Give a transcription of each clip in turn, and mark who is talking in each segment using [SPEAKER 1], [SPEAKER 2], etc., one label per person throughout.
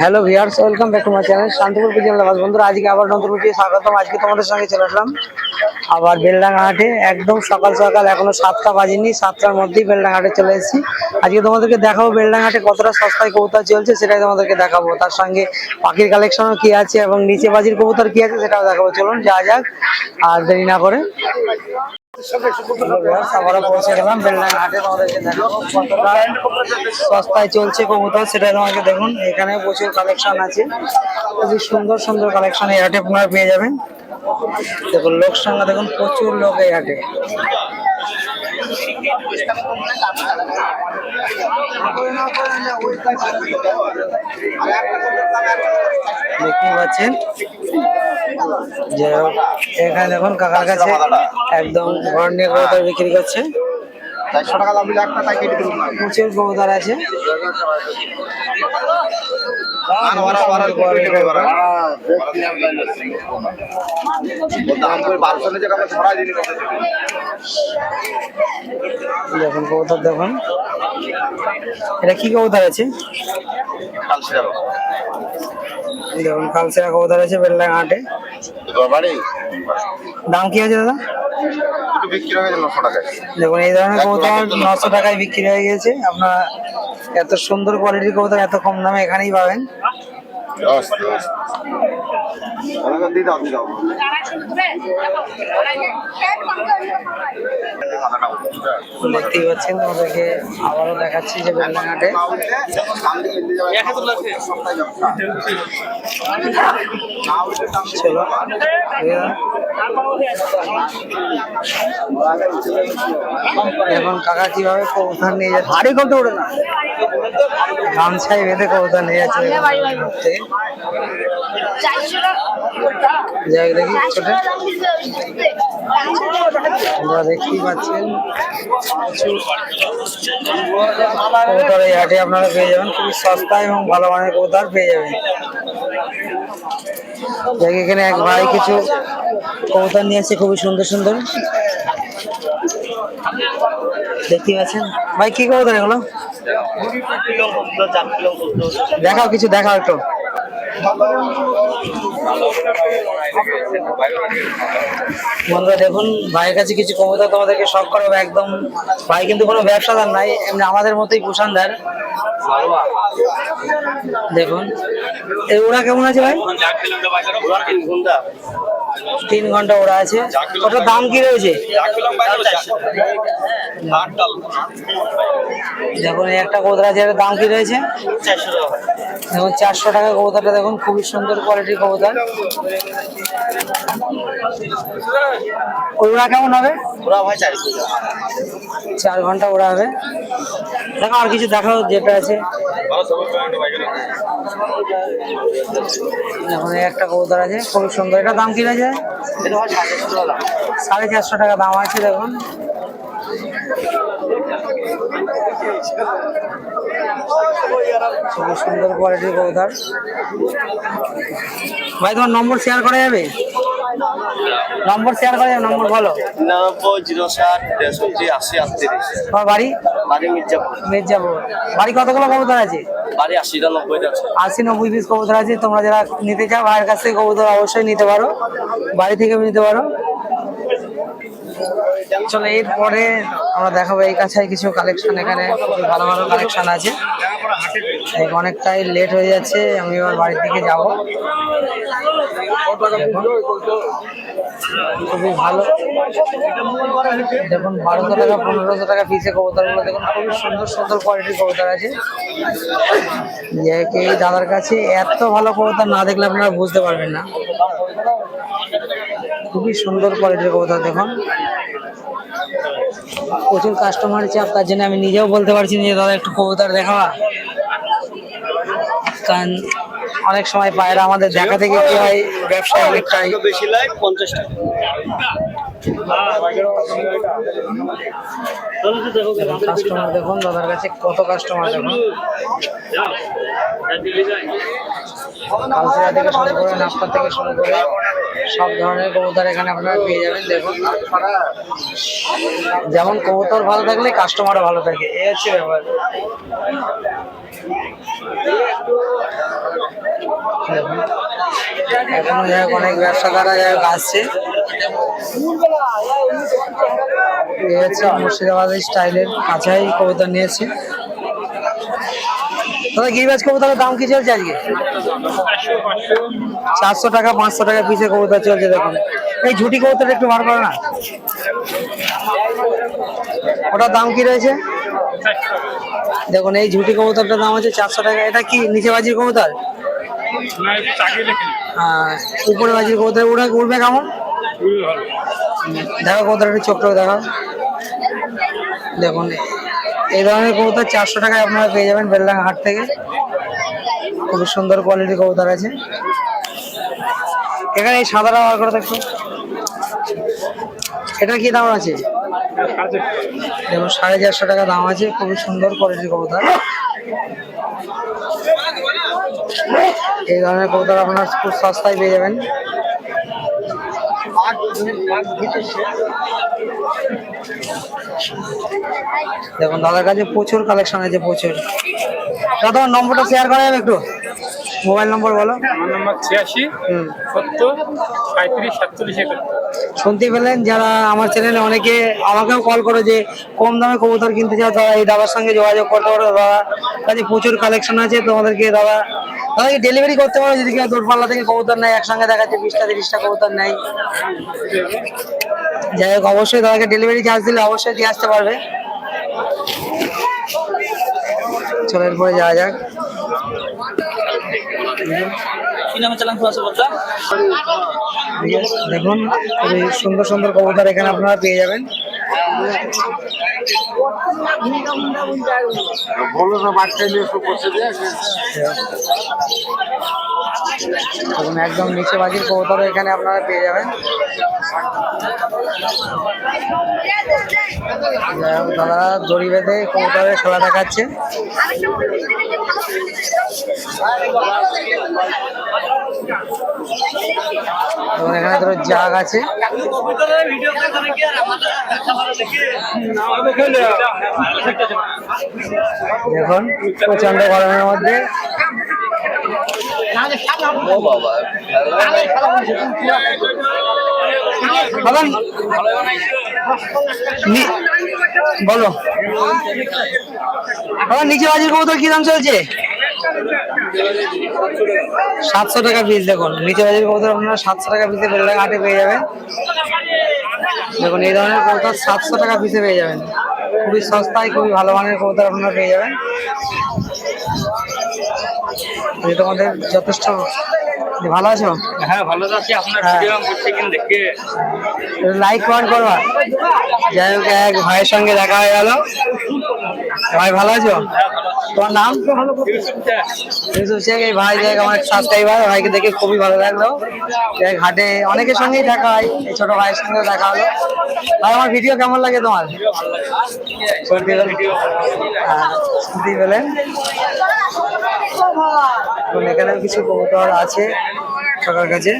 [SPEAKER 1] Hello viewers welcome back to my channel Shantipur Bijoy বন্ধুরা, আজকে আবার নতুন ভিডিও স্বাগতম। আজকে তোমাদের সঙ্গে চলে আসলাম। আবার বেলডাঙ্গা হাটে একদম সকাল সকাল, এখনও সাতটা বাজেনি, সাতটার মধ্যেই বেলডাঙ্গা হাটে চলে এসেছি। আজকে তোমাদেরকে দেখাবো বেলডাঙ্গা হাটে কতটা সস্তায় কবুতর চলছে, সেটাই তোমাদেরকে দেখাবো। তার সঙ্গে পাখির কালেকশনও কি আছে, এবং নিচে বাজির কবুতর কি আছে, সেটাও দেখাবো। চলুন যা যাক, আর দেরি না করে। সস্তায় চলছে তোমাকে দেখুন, এখানে প্রচুর কালেকশন আছে। খুবই সুন্দর সুন্দর কালেকশন হাটে পেয়ে যাবেন। দেখুন, লোক দেখুন, প্রচুর লোক এই হাটে। দেখতে পাচ্ছেন? যে এখানে দেখুন কাকার কাছে একদম ঘর নিয়ে বিক্রি করছে।
[SPEAKER 2] চারশো টাকা দাম দিলে একটা তাই কেটে দেবো।
[SPEAKER 1] প্রচুর কবুতর আছে। দেখুন কবুতর দেখুন। এটা কি কবুতর আছে? দেখুন কালসেরা কবুতর আছে
[SPEAKER 2] তোমার বাড়ি
[SPEAKER 1] দাম কি আছে দাদা?
[SPEAKER 2] বিক্রি হয়ে নশো টাকায়।
[SPEAKER 1] দেখুন এই ধরনের কবুতর নশো টাকায় বিক্রি হয়ে গেছে আপনার এত সুন্দর কোয়ালিটির কবুতর এত কম দামে এখানেই পাবেন।
[SPEAKER 2] ওনাকে দিয়ে দাও দিয়ে দাও
[SPEAKER 1] দেখতেই পাচ্ছেন তোমাদেরকে আবারও দেখাচ্ছি যে বেলডাঙ্গা হাটে চলো এখন কাকা কীভাবে কবুতর নিয়ে যাচ্ছে? ভারী করতে ওঠে না। গামছাই বেঁধে কবুতর নিয়ে যাচ্ছে। ঘুরতে। যাই দেখি। ছোটে দেখতেই পাচ্ছেন। কবুতর এই হাটে আপনারা পেয়ে যাবেন। খুবই সস্তা এবং ভালো মানের কবুতর পেয়ে যাবেন। দেখ এখানে এক ভাই কিছু কবুতর নিয়ে এসেছে খুবই সুন্দর সুন্দর। দেখতেই পাচ্ছেন। ভাই, কি কবুতর এগুলো? দেখাও কিছু, দেখাও একটু। বন্ধুরা, দেখুন, ভাইয়ের কাছে কিছু কবুতর তোমাদেরকে শখ করাবো একদম ভাই কিন্তু কোনো ব্যবসাদার নাই, এমনি আমাদের মতোই কুষানদার দেখুন ওরা কেমন আছে ভাই? তিন ঘণ্টা ওরা আছে। ওটার দাম কি রয়েছে? দেখুন একটা কবুতর আছে এটার দাম কি রয়েছে? দেখুন চারশো টাকা কবুতরটা দেখুন খুবই সুন্দর কোয়ালিটির কবুতর। ওরা কেমন হবে?
[SPEAKER 2] ওরা চাই
[SPEAKER 1] চার ঘণ্টা ওরা হবে। দেখো আর কিছু দেখাও যেটা আছে। দেখুন একটা কবুতর আছে খুবই সুন্দর। এটা দাম কি রয়েছে? সাড়ে চারশো টাকা দাম। আছে দেখুন। খুবই সুন্দর কোয়ালিটির কবুতর ভাই তোমার নম্বর শেয়ার করা যাবে? নম্বর শেয়ার করা যাবে নম্বর বলো।
[SPEAKER 2] নব্বই জিরো ষাট তেষট্টি আশি আটত্রিশ।
[SPEAKER 1] তোমার বাড়ি?
[SPEAKER 2] বাড়ি মির্জাপুর।
[SPEAKER 1] মির্জাপুর। বাড়ি কতগুলো কবুতর আছে?
[SPEAKER 2] বাড়ি আশিটা নব্বইটা
[SPEAKER 1] আশি নব্বই পিস কবুতর আছে, তোমরা যারা নিতে চাও, ভাইয়ের কাছ থেকে কবুতর অবশ্যই নিতে পারো। বাড়ি থেকে নিতে পারো। চলো, এরপরে আমরা দেখাবো এই কাছায় কিছু কালেকশন এখানে ভালো ভালো কালেকশন আছে। অনেকটাই লেট হয়ে যাচ্ছে, আমি এবার বাড়ির দিকে যাব। খুবই ভালো। দেখুন, বারোশো টাকা, পনেরোশো টাকা পিসে কবুতরগুলো দেখুন, খুবই সুন্দর সুন্দর কোয়ালিটির কবুতর আছে। যে এই দাদার কাছে এত ভালো কবুতর না দেখলে আপনারা বুঝতে পারবেন না। খুবই সুন্দর কোয়ালিটির কবুতর দেখুন। প্রচুর কাস্টমার চাপ, তার জন্য আমি নিজেও বলতে পারছি যে, দাদা, একটু কবুতর দেখাবা। কারণ অনেক সময় পায়রা আমাদের দেখা থেকে কি হয় ব্যবসায় অনেকটাই
[SPEAKER 2] বেশি লাই পঞ্চাশ টাকা।
[SPEAKER 1] কাস্টমার দেখুন দাদার কাছে কত কাস্টমার দেখুন। কালচারা থেকে শুরু করে নাস্তা থেকে শুরু করে সব ধরনের কবুতর এখানে আপনারা পেয়ে যাবেন, দেখুন। যেমন কবুতর ভালো থাকলে কাস্টমারও ভালো থাকে, এই হচ্ছে ব্যাপার। এখনও যাই অনেক ব্যবসাদারা যাই আসছে। এই হচ্ছে মুর্শিদাবাদের স্টাইলের কাছাই কবুতর নিয়েছি। দাদা গিরিবাজ কবুতরের দাম কি চলছে আজকে? চারশো টাকা পাঁচশো টাকা পিসে কবুতর চলছে দেখুন। এই ঝুটি কবুতর একটু বার করো না। ওটার দাম কি রয়েছে? দেখুন এই ঝুটি কবুতরটার দাম হচ্ছে চারশো টাকা। এটা কি নিচে বাজির কবুতর? আর উপরে বাজির কবুতর। উড়ে উড়বে কেমন? দেখো কবুতর একটু চোখটা দেখো দেখুন এই ধরনের কবুতর চারশো টাকায় আপনারা পেয়ে যাবেন বেলডাঙ্গা হাট থেকে। খুবই সুন্দর কোয়ালিটির কবুতর আছে। এখানে এই সাদাটা বার করে দেখো এটা কি দাম আছে? দেখুন, সাড়ে চারশো টাকা দাম আছে, খুবই সুন্দর কোয়ালিটির কবুতর। এই ধরনের কবুতর আপনার খুব সস্তায় পেয়ে যাবেন। দেখুন দাদার কাছে প্রচুর কালেকশন আছে প্রচুর। দাদা তোমার নম্বরটা শেয়ার করা যাবে একটু? মোবাইল নম্বর বলো।
[SPEAKER 3] আমার নম্বর ছিয়াশি সত্তর সাঁত্রিশ সাতচল্লিশ
[SPEAKER 1] শুনতে পেলেন যারা আমার চ্যানেলে অনেকে আমাকেও কল করে যে কম দামে কবুতর কিনতে চাও তারা এই দাদার সঙ্গে যোগাযোগ করতে পারো। দাদা কাছে প্রচুর কালেকশন আছে তোমাদেরকে দাদা দাদাকে ডেলিভারি করতে পারো যদি কেউ দূরপাল্লা থেকে কবুতর নেয় একসঙ্গে দেখাচ্ছে বিশটা তিরিশটা কবুতর নেয়। যাই হোক অবশ্যই তাদেরকে ডেলিভারি চার্জ দিলে অবশ্যই দিয়ে আসতে পারবে। চলো এরপরে যাওয়া যাক। দেখুন খুবই সুন্দর সুন্দর কবুতর এখানে আপনারা পেয়ে যাবেন। একদম নিচে বাজির কবুতর এখানে আপনারা পেয়ে যাবেন। হোক, দড়ি বেঁধে কবুতরের খেলা দেখাচ্ছে? এবং এখানে ধরো জাগ আছে। দেখুন প্রচণ্ড গরমের মধ্যে। বাবা, বলো। বাবা নিচে বাজির কবুতর কি দাম চলছে? সাতশো টাকা পিস দেখুন। নিচে বাজির কবুতর আপনারা সাতশো টাকা পিসে বেলডাঙ্গা হাটে পেয়ে যাবেন। দেখুন, এই ধরনের কবুতর সাতশো টাকা পিসে পেয়ে যাবেন। খুবই সস্তায়, খুবই ভালো মানের কবুতর আপনারা পেয়ে যাবেন। তোমাদের যথেষ্ট ভালো আছো?
[SPEAKER 3] হ্যাঁ ভালো আছি। আপনার
[SPEAKER 1] হ্যাঁ।
[SPEAKER 3] ভিডিও করছে দেখে
[SPEAKER 1] লাইক কমেন্ট করবা। যাই হোক এক ভাইয়ের সঙ্গে দেখা হয়ে গেল। ভাই ভালো আছো? তোমার নাম? ইউসুফ শেখ। এই ভাই দেখ আমার সাবস্ক্রাইবার ভাইকে দেখে খুবই ভালো লাগল। দেখ হাটে অনেকের সঙ্গেই দেখা হয়। এই ছোট ভাইয়ের সঙ্গে দেখা হলো। ভাই আমার ভিডিও কেমন লাগে তোমার? শুনতে পেলেন? এবং এখানেও কিছু কবুতর আছে সবার কাছে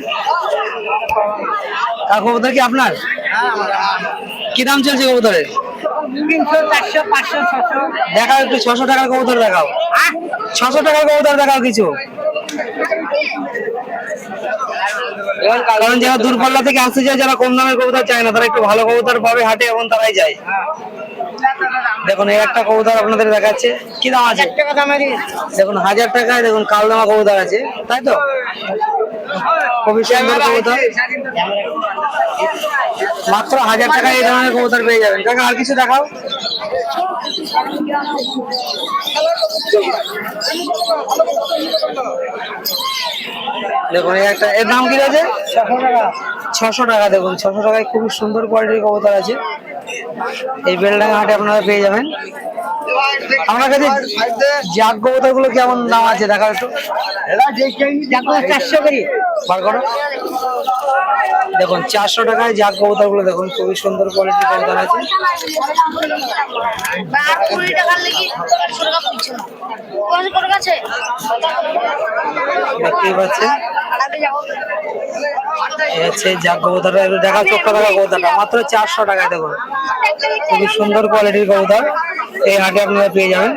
[SPEAKER 1] কার কবুতর কি আপনার? কি দাম চলছে কবুতরের? দেখাও একটু, ছশো টাকার কবুতর দেখাও। ছশো টাকার কবুতর দেখাও কিছু। কারণ যারা দূরপাল্লা থেকে আসতে যায় যারা কম দামের কবুতর চায় না, তারা একটু ভালো কবুতর পাবে হাটে এবং তারাই যায়। দেখুন এই একটা কবুতর আপনাদের দেখাচ্ছে। কি দাম আছে? দেখুন হাজার টাকায় দেখুন কালদামা কবুতর আছে। তাই তো? খুবই সুন্দর কবুতর। মাত্র হাজার টাকায় এই ধরনের কবুতর পেয়ে যাবেন। কাকা আর কিছু দেখাও? দেখুন এই একটা এর দাম কি আছে ছশো টাকা। দেখুন ছশো টাকায় খুবই সুন্দর কোয়ালিটির কবুতর আছে। এই বেলডাঙ্গা হাটে আপনারা পেয়ে যাবেন। আমার কাছে জাগ কবুতরগুলো কেমন দাম আছে দেখা একটু।
[SPEAKER 4] চারশো করি
[SPEAKER 1] বার করো। দেখুন চারশো টাকায় জাগ কবুতরগুলো দেখুন খুবই সুন্দর কোয়ালিটির কবুতর আছে দেখতেই পাচ্ছেন। হচ্ছে জাগ কবুতরটা একটু দেখা চোখটা দেখা কবুতরটা মাত্র চারশো টাকায় দেখুন। খুবই সুন্দর কোয়ালিটির কবুতর এই হাটে আপনারা পেয়ে যাবেন।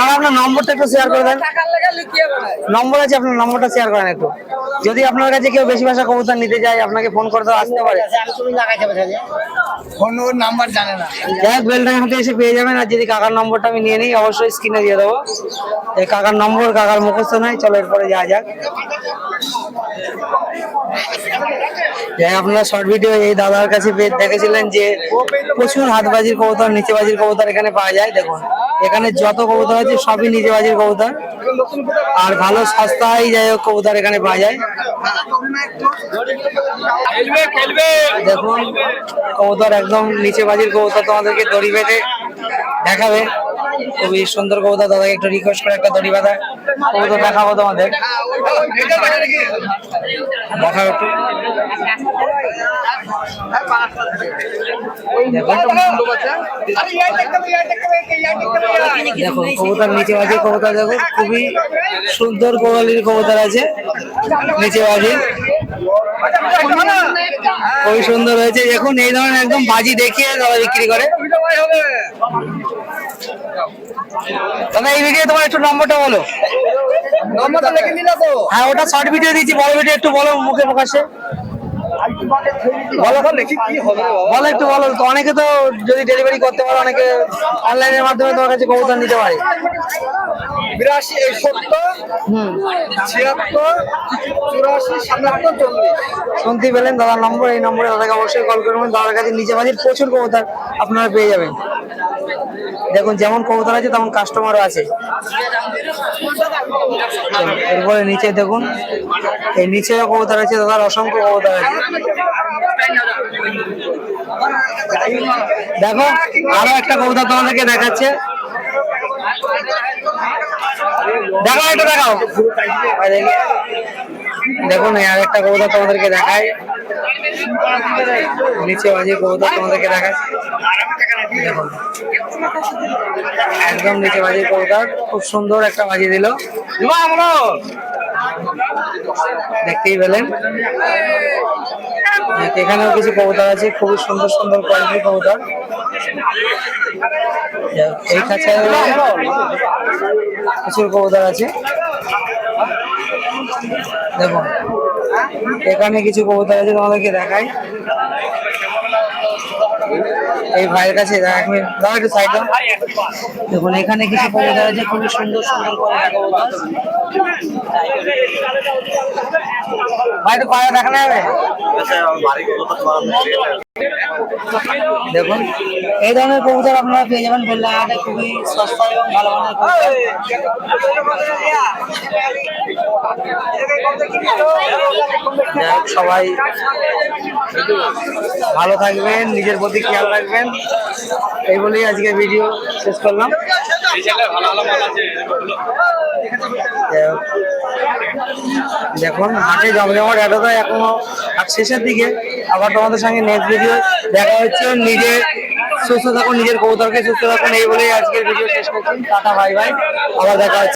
[SPEAKER 1] আর আপনার নম্বরটা একটু শেয়ার করে দেন। নম্বর আছে আপনার নম্বরটা শেয়ার করেন একটু। যদি আপনার কাছে কেউ বেশি ভাষা কবুতর নিতে চায় আপনাকে ফোন করতে আসতে পারে।
[SPEAKER 2] ফোন ওর নাম্বার জানে না।
[SPEAKER 1] যাই বেলডাঙ্গা হাটে এসে পেয়ে যাবেন আর যদি কাকার নম্বরটা আমি নিয়ে নিই অবশ্যই স্ক্রিনে দিয়ে দেবো। এই কাকার নম্বর কাকার মুখস্থ নাই চলো এরপরে যাওয়া যাক। যাই আপনারা শর্ট ভিডিও এই দাদার কাছে দেখেছিলেন যে প্রচুর হাতবাজির কবুতর নিচে বাজির কবুতর এখানে পাওয়া যায়। দেখুন, এখানে যত কবুতর আছে, সবই নিচে বাজির কবুতর। আর ভালো সস্তায় যাই হোক, কবুতর এখানে পাওয়া যায়। দেখুন, কবুতর একদম নিচে বাজির কবুতর। তোমাদেরকে দড়ি বেঁধে দেখাবে। খুবই সুন্দর কবুতর। দাদাকে একটু রিকোয়েস্ট করে একটা দড়ি বাঁধা। কবুতর দেখাবো তোমাদের। দেখাও একটু। দেখুন কবুতর নিচে বাজির কবুতর দেখো, খুবই সুন্দর কোয়ালিটির কবুতর আছে। নিচে বাজির খুবই সুন্দর হয়েছে। দেখুন, এই ধরনের একদম বাজি দেখিয়ে দাদা বিক্রি করে। দাদা এই ভিডিও তোমার একটু নম্বরটা বলো।
[SPEAKER 2] নম্বরটা লিখে নিল তো।
[SPEAKER 1] হ্যাঁ ওটা শর্ট ভিডিও দিয়েছি বড় ভিডিও একটু বলো মুখে প্রকাশে।
[SPEAKER 2] বলো
[SPEAKER 1] একটু বলো। তো অনেকে তো যদি ডেলিভারি করতে পারো অনেকে অনলাইনের মাধ্যমে তোমার কাছে কবুতর নিতে পারে।
[SPEAKER 2] বিরাশি এই সত্তর ছিয়াত্তর চুরাশি সাতাত্তর চল্লিশ।
[SPEAKER 1] শুনতেই পেলেন দাদার নম্বর এই নম্বরে দাদাকে অবশ্যই কল করবেন। দাদার কাছে নিচে বাজির প্রচুর কবুতর আপনারা পেয়ে যাবেন। দেখুন যেমন কবুতর আছে তেমন কাস্টমারও আছে। এরপরে নিচে দেখুন এই নিচেও কবুতর আছে দাদার অসংখ্য কবুতর আছে। দেখো আরও একটা কবুতর তোমাদেরকে দেখাচ্ছে। দেখো এটা দেখাও। আর দেখি। দেখুন এই আরেকটা কবুতর তোমাদেরকে দেখায় নিচে বাজি কবুতর তোমাদেরকে দেখায় একদম নিচে বাজি কবুতর খুব সুন্দর একটা বাজি দিল। দেখতেই পেলেন। এখানেও কিছু কবুতর আছে, খুবই সুন্দর সুন্দর কোয়ালিটির কবুতর। এই খাঁচায় প্রচুর কবুতর আছে। দেখো এখানে কিছু কবুতর আছে, তোমাদেরকে দেখাই। এই ভাইয়ের কাছে একটু সাইড দেখুন, এখানে কিছু কবুতর আছে, খুবই সুন্দর সুন্দর ভাই, একটু পায়রা দেখানো যাবে? দেখুন, এই ধরনের কবুতর আপনারা পেয়ে যাবেন বেল্লাঘাটে খুবই সস্তা এবং ভালো সবাই ভালো থাকবেন, নিজের প্রতি খেয়াল রাখবেন। এই বলেই আজকে ভিডিও শেষ করলাম।
[SPEAKER 3] ভালো ভালো আছে
[SPEAKER 1] দেখুন, হাটে জমজমাট তো এখনও আর শেষের দিকে। আবার তোমাদের সঙ্গে নেক্সট ভিডিও দেখা হচ্ছে নিজের সুস্থ থাকুন, নিজের কৌতরকে সুস্থ থাকুন এই বলেই আজকের ভিডিও শেষ করছি। টাটা বাই বাই আবার দেখা